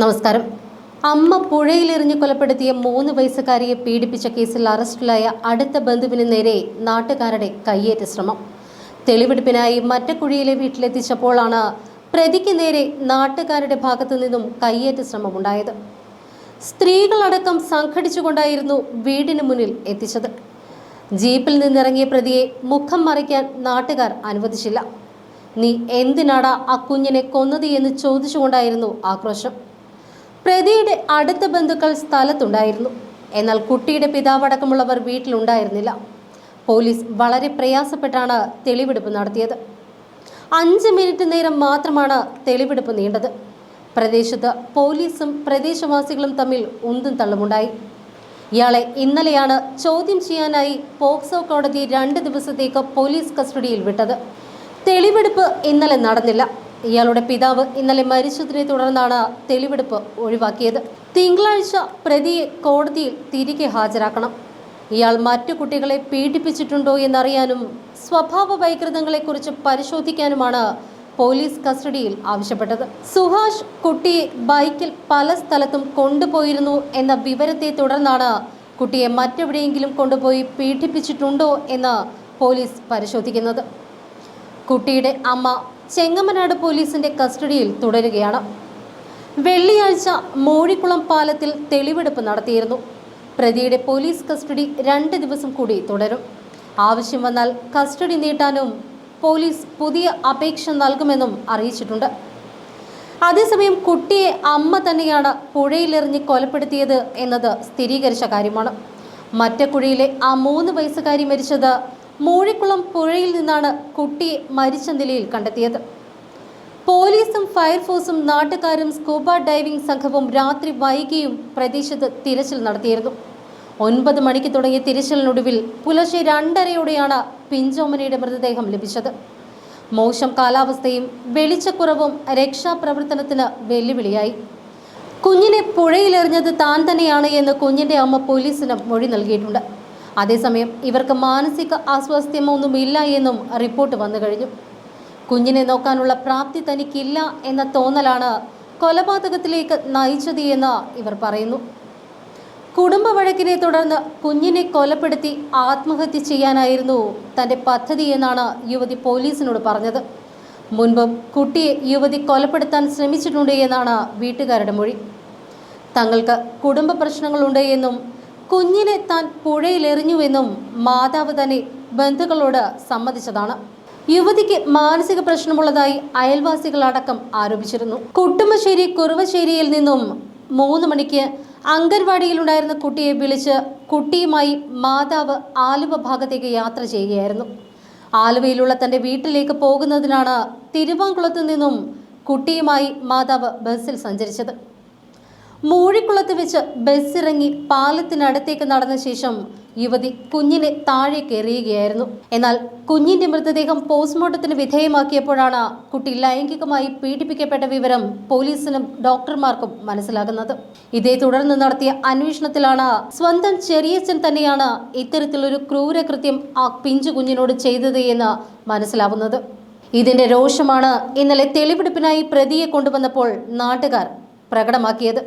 നമസ്കാരം. അമ്മ പുഴയിലെറിഞ്ഞ് കൊലപ്പെടുത്തിയ മൂന്ന് വയസ്സുകാരിയെ പീഡിപ്പിച്ച കേസിൽ അറസ്റ്റിലായ അടുത്ത ബന്ധുവിന് നേരെ നാട്ടുകാരുടെ കയ്യേറ്റ ശ്രമം. തെളിവെടുപ്പിനായി മറ്റക്കുഴിയിലെ വീട്ടിലെത്തിച്ചപ്പോഴാണ് പ്രതിക്ക് നേരെ നാട്ടുകാരുടെ ഭാഗത്തു നിന്നും കയ്യേറ്റ ശ്രമമുണ്ടായത്. സ്ത്രീകളടക്കം സംഘടിച്ചുകൊണ്ടായിരുന്നു വീടിന് മുന്നിൽ എത്തിച്ചത്. ജീപ്പിൽ നിന്നിറങ്ങിയ പ്രതിയെ മുഖം മറയ്ക്കാൻ നാട്ടുകാർ അനുവദിച്ചില്ല. നീ എന്തിനാടാ ആ കുഞ്ഞിനെ കൊന്നത്? എന്ന് ചോദിച്ചുകൊണ്ടായിരുന്നു ആക്രോശം. പ്രതിയുടെ അടുത്ത ബന്ധുക്കൾ സ്ഥലത്തുണ്ടായിരുന്നു. എന്നാൽ കുട്ടിയുടെ പിതാവടക്കമുള്ളവർ വീട്ടിലുണ്ടായിരുന്നില്ല. പോലീസ് വളരെ പ്രയാസപ്പെട്ടാണ് തെളിവെടുപ്പ് നടത്തിയത്. അഞ്ച് മിനിറ്റ് നേരം മാത്രമാണ് തെളിവെടുപ്പ് നീണ്ടത്. പ്രദേശത്ത് പോലീസും പ്രദേശവാസികളും തമ്മിൽ ഉന്തും തള്ളുമുണ്ടായി. ഇയാളെ ഇന്നലെയാണ് ചോദ്യം ചെയ്യാനായി പോക്സോ കോടതി രണ്ട് ദിവസത്തേക്ക് പോലീസ് കസ്റ്റഡിയിൽ വിട്ടത്. തെളിവെടുപ്പ് ഇന്നലെ നടന്നില്ല. ഇയാളുടെ പിതാവ് ഇന്നലെ മരിച്ചതിനെ തുടർന്നാണ് തെളിവെടുപ്പ് ഒഴിവാക്കിയത്. തിങ്കളാഴ്ച പ്രതിയെ കോടതിയിൽ തിരികെ ഹാജരാക്കണം. ഇയാൾ മറ്റു കുട്ടികളെ പീഡിപ്പിച്ചിട്ടുണ്ടോ എന്നറിയാനും സ്വഭാവ വൈകൃതങ്ങളെക്കുറിച്ച് പരിശോധിക്കാനുമാണ് പോലീസ് കസ്റ്റഡിയിൽ ആവശ്യപ്പെട്ടത്. സുഹാഷ് കുട്ടിയെ ബൈക്കിൽ പല സ്ഥലത്തും കൊണ്ടുപോയിരുന്നു എന്ന വിവരത്തെ തുടർന്നാണ് കുട്ടിയെ മറ്റെവിടെയെങ്കിലും കൊണ്ടുപോയി പീഡിപ്പിച്ചിട്ടുണ്ടോ എന്ന് പോലീസ് പരിശോധിക്കുന്നത്. കുട്ടിയുടെ അമ്മ ചെങ്ങമനാട് പോലീസിന്റെ കസ്റ്റഡിയിൽ തുടരുകയാണ്. വെള്ളിയാഴ്ച മോഴിക്കുളം പാലത്തിൽ തെളിവെടുപ്പ് നടത്തിയിരുന്നു. പ്രതിയുടെ പോലീസ് കസ്റ്റഡി രണ്ട് ദിവസം കൂടി തുടരും. ആവശ്യം വന്നാൽ കസ്റ്റഡി നീട്ടാനും പോലീസ് പുതിയ അപേക്ഷ നൽകുമെന്നും അറിയിച്ചിട്ടുണ്ട്. അതേസമയം കുട്ടിയെ അമ്മ തന്നെയാണ് പുഴയിലെറിഞ്ഞ് കൊലപ്പെടുത്തിയത് എന്നത് സ്ഥിരീകരിച്ച കാര്യമാണ്. മറ്റക്കുഴിയിലെ ആ മൂന്ന് വയസ്സുകാരി മരിച്ചത് മൂഴിക്കുളം പുഴയിൽ നിന്നാണ് കുട്ടിയെ മരിച്ച നിലയിൽ കണ്ടെത്തിയത്. പോലീസും ഫയർഫോഴ്സും നാട്ടുകാരും സ്കൂബ ഡൈവിംഗ് സംഘവും രാത്രി വൈകിയും പ്രദേശത്ത് തിരച്ചിൽ നടത്തിയിരുന്നു. ഒൻപത് മണിക്ക് തുടങ്ങിയ തിരച്ചിലിനൊടുവിൽ പുലർച്ചെ രണ്ടരയോടെയാണ് പിഞ്ചോമനയുടെ മൃതദേഹം ലഭിച്ചത്. മോശം കാലാവസ്ഥയും വെളിച്ചക്കുറവും രക്ഷാപ്രവർത്തനത്തിന് വെല്ലുവിളിയായി. കുഞ്ഞിനെ പുഴയിലെറിഞ്ഞത് താൻ തന്നെയാണ് എന്ന് കുഞ്ഞിന്റെ അമ്മ പോലീസിന് മൊഴി നൽകിയിട്ടുണ്ട്. അതേസമയം ഇവർക്ക് മാനസിക അസ്വാസ്ഥ്യമൊന്നുമില്ല എന്നും റിപ്പോർട്ട് വന്നു കഴിഞ്ഞു. കുഞ്ഞിനെ നോക്കാനുള്ള പ്രാപ്തി തനിക്കില്ല എന്ന തോന്നലാണ് കൊലപാതകത്തിലേക്ക് നയിച്ചത് എന്ന് ഇവർ പറയുന്നു. കുടുംബ വഴക്കിനെ തുടർന്ന് കുഞ്ഞിനെ കൊലപ്പെടുത്തി ആത്മഹത്യ ചെയ്യാനായിരുന്നു തന്റെ പദ്ധതി എന്നാണ് യുവതി പോലീസിനോട് പറഞ്ഞത്. മുൻപും കുട്ടിയെ യുവതി കൊലപ്പെടുത്താൻ ശ്രമിച്ചിട്ടുണ്ട് എന്നാണ് വീട്ടുകാരുടെ മൊഴി. തങ്ങൾക്ക് കുടുംബ പ്രശ്നങ്ങളുണ്ട് എന്നും കുഞ്ഞിനെ താൻ പുഴയിലെറിഞ്ഞുവെന്നും മാതാവ് തന്നെ ബന്ധുക്കളോട് സമ്മതിച്ചതാണ്. യുവതിക്ക് മാനസിക പ്രശ്നമുള്ളതായി അയൽവാസികളടക്കം ആരോപിച്ചിരുന്നു. കുട്ടുമശ്ശേരി കുറുവശ്ശേരിയിൽ നിന്നും മൂന്ന് മണിക്ക് അംഗൻവാടിയിലുണ്ടായിരുന്ന കുട്ടിയെ വിളിച്ച് കുട്ടിയുമായി മാതാവ് ആലുവ ഭാഗത്തേക്ക് യാത്ര ചെയ്യുകയായിരുന്നു. ആലുവയിലുള്ള തന്റെ വീട്ടിലേക്ക് പോകുന്നതിനാണ് തിരുവാങ്കുളത്ത് നിന്നും കുട്ടിയുമായി മാതാവ് ബസ്സിൽ സഞ്ചരിച്ചത്. മൂഴിക്കുളത്ത് വെച്ച് ബസ്സിറങ്ങി പാലത്തിനടുത്തേക്ക് നടന്ന ശേഷം യുവതി കുഞ്ഞിനെ താഴേക്ക് എറിയുകയായിരുന്നു. എന്നാൽ കുഞ്ഞിന്റെ മൃതദേഹം പോസ്റ്റ്മോർട്ടത്തിന് വിധേയമാക്കിയപ്പോഴാണ് കുട്ടി ലൈംഗികമായി പീഡിപ്പിക്കപ്പെട്ട വിവരം പോലീസിനും ഡോക്ടർമാർക്കും മനസ്സിലാകുന്നത്. ഇതേ തുടർന്ന് നടത്തിയ അന്വേഷണത്തിലാണ് സ്വന്തം ചെറിയച്ഛൻ തന്നെയാണ് ഇത്തരത്തിലൊരു ക്രൂരകൃത്യം ആ പിഞ്ചു കുഞ്ഞിനോട് ചെയ്തത് എന്ന് മനസ്സിലാവുന്നത്. ഇതിന്റെ രോഷമാണ് ഇന്നലെ തെളിവെടുപ്പിനായി പ്രതിയെ കൊണ്ടുവന്നപ്പോൾ നാട്ടുകാർ പ്രകടമാക്കിയത്.